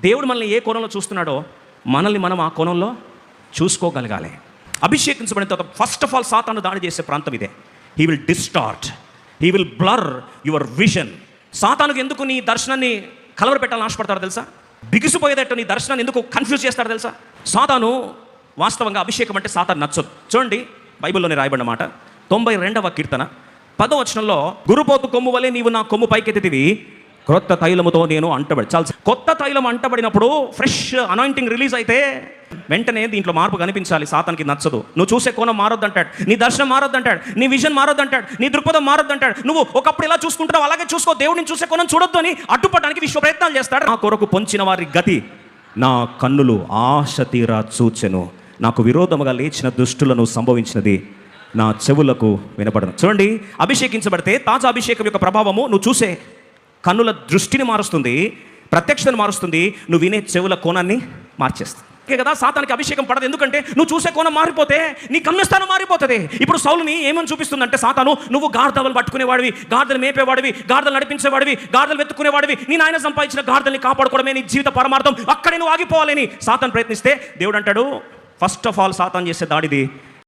దేవుడు మనల్ని ఏ కోణంలో చూస్తున్నాడో మనల్ని మనం ఆ కోణంలో చూసుకోగలగాలి. అభిషేకించబడిన తర్వాత ఫస్ట్ ఆఫ్ ఆల్ సాతాను దాడి చేసే ప్రాంతం ఇదే. He will distort he will blur your vision సాతానుకు ఎందుకు నీ దర్శనాన్ని కలవర పెట్టాలని ఆశపడతారో తెలుసా? బిగిసిపోయేటట్టు నీ దర్శనాన్ని ఎందుకు కన్ఫ్యూజ్ చేస్తారో తెలుసా? సాతాను వాస్తవంగా అభిషేకం అంటే సాతాను నచ్చదు. చూడండి బైబిల్లోనే రాయబడిన మాట. తొంభై రెండవ కీర్తన. పదవచనంలో గురుపోతు కొమ్ము వలె నీవు నా కొమ్ము పైకెత్తివి క్రొత్త తైలముతో నేను అంటబడి చాలా కొత్త తైలం అంటబడినప్పుడు ఫ్రెష్ అనాయింటింగ్ రిలీజ్ అయితే వెంటనే దీంట్లో మార్పు కనిపించాలి. సాతానికి నచ్చదు. నువ్వు చూసే కోణం మారొద్దంటాడు. నీ దర్శనం మారొద్దంటాడు. నీ విజన్ మారొద్దంటాడు. నీ దృక్పథం మారొద్దంటాడు. నువ్వు ఒకప్పుడు ఇలా చూసుకుంటున్నావు అలాగే చూసుకో. దేవుడిని చూసే కోణం చూడొద్దు అని అడ్డుపడడానికి విశ్వ ప్రయత్నాలు చేస్తాడు. నా కొరకు పొంచిన వారి గతి నా కన్నులు ఆశ తీరా చూచెను. నాకు విరోధముగా లేచిన దుష్టులను సంభవించినది నా చెవులకు వినపడను. చూడండి అభిషేకించబడితే తాజా అభిషేకం యొక్క ప్రభావము నువ్వు చూసే కన్నుల దృష్టిని మారుస్తుంది ప్రత్యక్షతను మారుస్తుంది నువ్వు వినే చెవుల కోణాన్ని మార్చేస్తుంది. ఓకే కదా సాతానికి అభిషేకం పడదు. ఎందుకంటే నువ్వు చూసే కోణం మారిపోతే నీ గమ్యస్థానం మారిపోతుంది. ఇప్పుడు సౌలుని ఏమని చూపిస్తుందంటే సాతాను నువ్వు గార్దవలు పట్టుకునేవాడివి గార్దలు మేపేవాడివి గార్దలు నడిపించేవాడివి గార్దలు వెతుక్కునేవాడివి. నీ నాయన సంపాదించిన గార్దల్ని కాపాడుకోవడమే నీ జీవిత పరమార్థం. అక్కడే నువ్వు ఆగిపోవాలని సాతాను ప్రయత్నిస్తే దేవుడు అంటాడు ఫస్ట్ ఆఫ్ ఆల్ సాతాన్ చేసే దాడిది